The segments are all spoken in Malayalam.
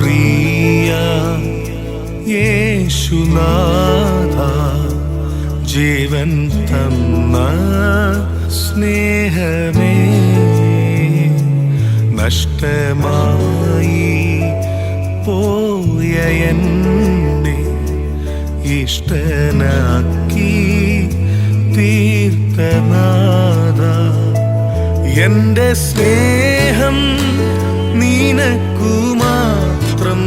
പ്രിയ യേശുനാഥ ജീവൻ തന്ന സ്നേഹമേ. നഷ്ടമായി പോയ ഇഷ്ടനാക്കി തീർത്ഥനാഥ എന്റെ സ്നേഹം നീനക്കുമാ മാത്രം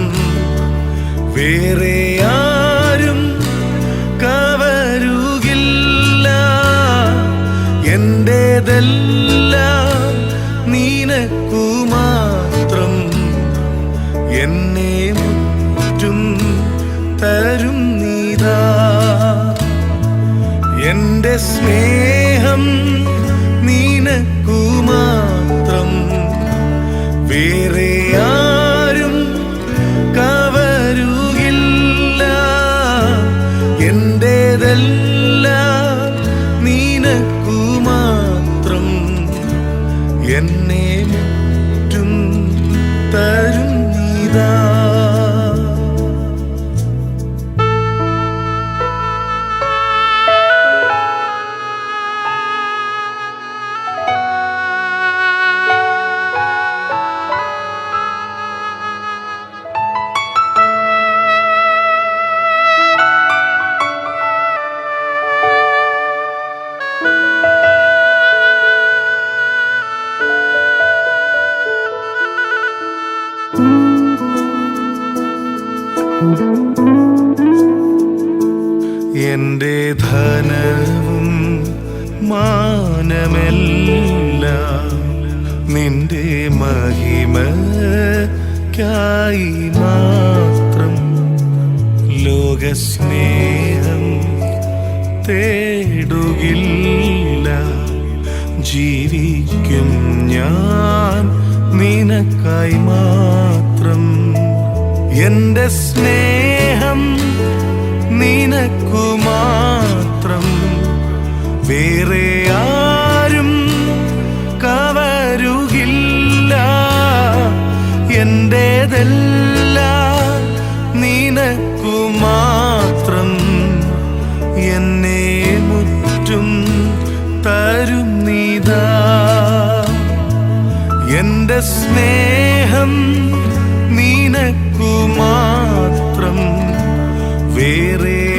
വേറെ ആരും കവരുകില്ല. എന്റേതല്ല നീനക്കുമാത്രം എന്നെ മുറ്റും തരും നീതാ. എന്റെ സ്നേഹം എന്റേതെല്ലാം നിനക്കു മാത്രം എന്നെ തരും നീതാ എന്റെ ധനവും മാനമെല്ലാം നിന്റെ മഹിമയ്ക്കായി മാത്രം ലോകസ്നേഹം തേടുകില്ല. ജീവിക്കും ഞാൻ നിനക്കായി മാത്രം. എന്റെ സ്നേഹം നിനക്കു മാത്രം വേറെ ആരും കവരുകില്ല. എന്റേതെല്ലാം നിനക്കു മാത്രം എന്നെ മുറ്റും തരും നീതാ. എന്റെ സ്നേഹം നിനക്കു മാത്രം വേറെ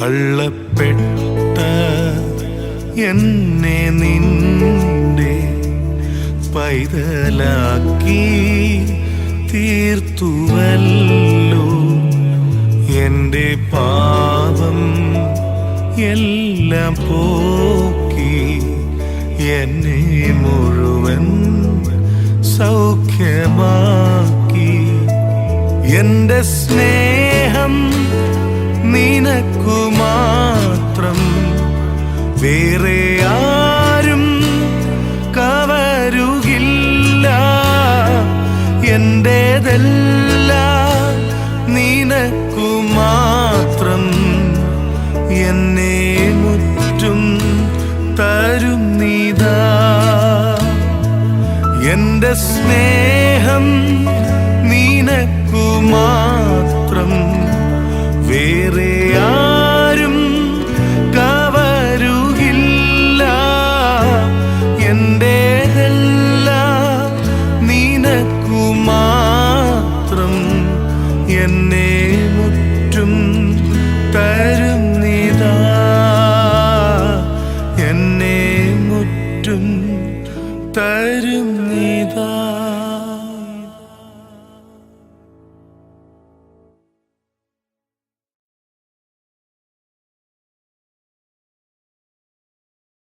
തള്ളപ്പെട്ട എന്നെ നിന്റെ പൈതലാക്കി തീർത്തുവല്ലോ. എന്റെ പാപം എല്ലാം പോക്കി എന്നെ മുഴുവൻ സൗഖ്യമാക്കി. എന്റെ സ്നേഹം നിനക്കു മാത്രം വേറെ ആരും കവരുകില്ല. എന്റേതെല്ലാം നിനക്കു മാത്രം എന്നെ മുറ്റും തരും നീതാ. എന്റെ സ്നേഹം നിനക്കു മാത്രം വേറെ